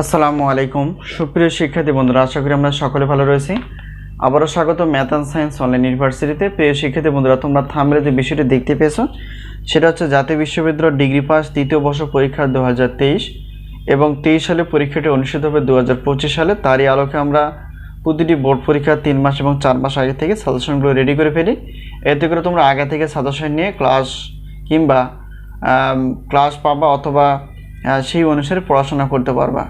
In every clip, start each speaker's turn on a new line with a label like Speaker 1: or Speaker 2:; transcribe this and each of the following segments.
Speaker 1: আসসালামু আলাইকুম। সুপ্রিয় শিক্ষার্থী বন্ধুরা, আশা করি আমরা সকলে ভালো রয়েছি। আবারও স্বাগত ম্যাথ অ্যান্ড সায়েন্স অনলাইন ইউনিভার্সিটিতে। প্রিয় শিক্ষার্থী বন্ধুরা, তোমরা থামলে যে বিষয়টি দেখতে পেয়েছ, সেটা হচ্ছে জাতীয় বিশ্ববিদ্যালয় ডিগ্রি পাস দ্বিতীয় বর্ষ পরীক্ষা দু হাজার তেইশ এবং তেইশ সালে পরীক্ষাটি অনুষ্ঠিত হবে দু হাজার পঁচিশ সালে। তারই আলোকে আমরা প্রতিটি বোর্ড পরীক্ষা তিন মাস এবং চার মাস আগে থেকে সাজেশনগুলো রেডি করে ফেলি। এতে করে তোমরা আগে থেকে সাজেশন নিয়ে ক্লাস কিংবা ক্লাস পাবা অথবা সেই অনুসারে পড়াশোনা করতে পারবা।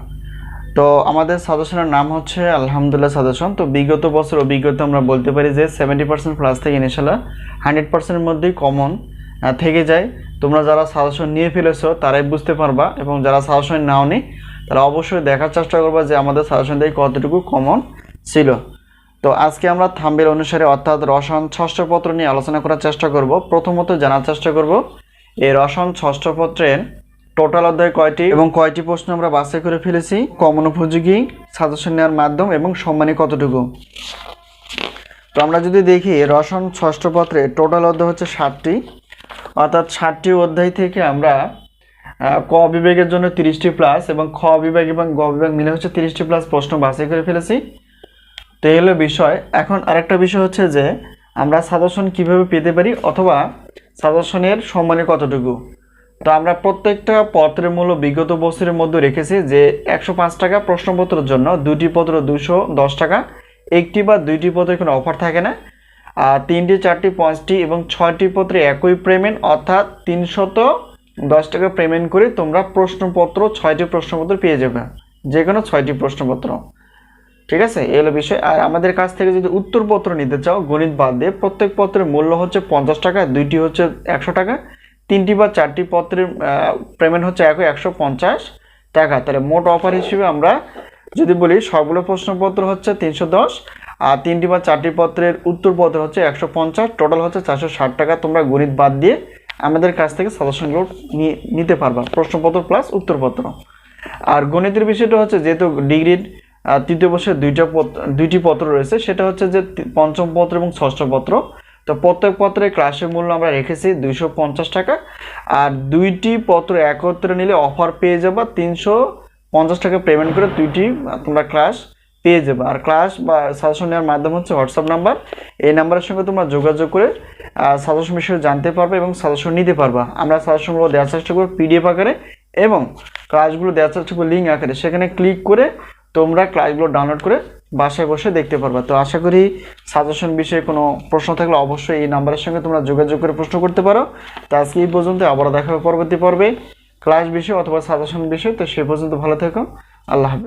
Speaker 1: তো আমাদের সাজেশনের নাম হচ্ছে, আলহামদুলিল্লাহ সাজেশন। তো বিগত বছর অভিজ্ঞতা আমরা বলতে পারি যে সেভেন্টি পার্সেন্ট প্লাস থেকে ইনশাল্লাহ হান্ড্রেড পার্সেন্টের মধ্যেই কমন থেকে যায়। তোমরা যারা সাজেশন নিয়ে ফেলেছো, তারাই বুঝতে পারবা। এবং যারা সাজেশন নাও নি তারা অবশ্যই দেখার চেষ্টা করবা যে, আমাদের সাজেশন থেকে কতটুকু কমন ছিল। তো আজকে আমরা থাম্বেল অনুসারে, অর্থাৎ রসায়ন ষষ্ঠ পত্র নিয়ে আলোচনা করার চেষ্টা করব। প্রথমত জানার চেষ্টা করব, এই রসায়ন ষষ্ঠ পত্রের টোটাল অধ্যায় কয়টি এবং কয়টি প্রশ্ন আমরা বাছাই করে ফেলেছি? কমন উপযোগী সাজেশন নেওয়ার মাধ্যম এবং সম্মানী কতটুকু? তো আমরা যদি দেখি রসন ষষ্ঠ পত্রে টোটাল অধ্যায় হচ্ছে ষাটটি। অর্থাৎ ষাটটি অধ্যায় থেকে আমরা ক বিভাগের জন্য তিরিশটি প্লাস এবং খ বিভাগ এবং গ বিভাগ মিলে হচ্ছে তিরিশটি প্লাস প্রশ্ন বাছাই করে ফেলেছি। তো এই হলো বিষয়। এখন আরেকটা বিষয় হচ্ছে যে, আমরা সাজেশন কীভাবে পেতে পারি অথবা সাজেশনের সম্মানে কতটুকু? তো আমরা প্রত্যেকটা পত্রের মূল্য বিগত বছরের মধ্যে রেখেছি যে একশো পাঁচ টাকা প্রশ্নপত্রের জন্য দুটি পত্র দুশো দশ টাকা, একটি বা দুইটি পত্রের কোনো অফার থাকে না। আর তিনটি, চারটি, পাঁচটি এবং ছয়টি পত্রে একই পেমেন্ট, অর্থাৎ তিনশত দশ টাকা পেমেন্ট করে তোমরা প্রশ্নপত্র, ছয়টি প্রশ্নপত্র পেয়ে যাবে যে কোনো ছয়টি প্রশ্নপত্র। ঠিক আছে? এই হলো বিষয়। আর আমাদের কাছ থেকে যদি উত্তরপত্র নিতে চাও, গণিত বাদ দিয়ে প্রত্যেক পত্রের মূল্য হচ্ছে পঞ্চাশ টাকা, দুইটি হচ্ছে একশো টাকা তিনটি বা চারটি পত্রের পেমেন্ট হচ্ছে একই একশো পঞ্চাশ টাকা। তাহলে মোট অফার হিসেবে আমরা যদি বলি, সবগুলো প্রশ্নপত্র হচ্ছে তিনশো দশ, আর তিনটি বা চারটি পত্রের উত্তরপত্র হচ্ছে একশো পঞ্চাশ টোটাল হচ্ছে চারশো ষাট টাকা। তোমরা গণিত বাদ দিয়ে আমাদের কাছ থেকে সাজেশনগুলো নিতে পারবা, প্রশ্নপত্র প্লাস উত্তরপত্র। আর গণিতের বিষয়টা হচ্ছে, যেহেতু ডিগ্রির তৃতীয় বর্ষের দুইটা দুইটি পত্র রয়েছে, সেটা হচ্ছে যে পঞ্চম পত্র এবং ষষ্ঠ পত্র। তো প্রত্যেক পত্রের ক্লাসের মূল্য আমরা রেখেছি দুইশো পঞ্চাশ টাকা। আর দুইটি পত্র একত্রে নিলে অফার পেয়ে যাবা তিনশো পঞ্চাশ টাকা পেমেন্ট করে দুইটি তোমরা ক্লাস পেয়ে যাবে। আর ক্লাস বা সাজেশন নেওয়ার মাধ্যম হচ্ছে হোয়াটসঅ্যাপ নাম্বার এই নাম্বারের সঙ্গে তোমরা যোগাযোগ করে সাজেশন বিষয়ে জানতে পারবে এবং সাজেশন নিতে পারবা। আমরা সাজেশনগুলো দেওয়ার চেষ্টা করব পিডিএফ আকারে এবং ক্লাসগুলো দেওয়ার চেষ্টা করব লিঙ্ক আকারে। সেখানে ক্লিক করে তোমরা ক্লাসগুলো ডাউনলোড করে বাসায় বসে দেখতে পারবা। তো আশা করি সাজেশন বিষয়ে কোনো প্রশ্ন থাকলে অবশ্যই এই নাম্বারের সঙ্গে তোমরা যোগাযোগ করে প্রশ্ন করতে পারো। তো আজকে এই পর্যন্ত, আবারও দেখা পরবর্তী পর্বে। ক্লাস বিষয়ে অথবা সাজেশন বিষয়ে, তো সে পর্যন্ত ভালো থেকো। আল্লাহ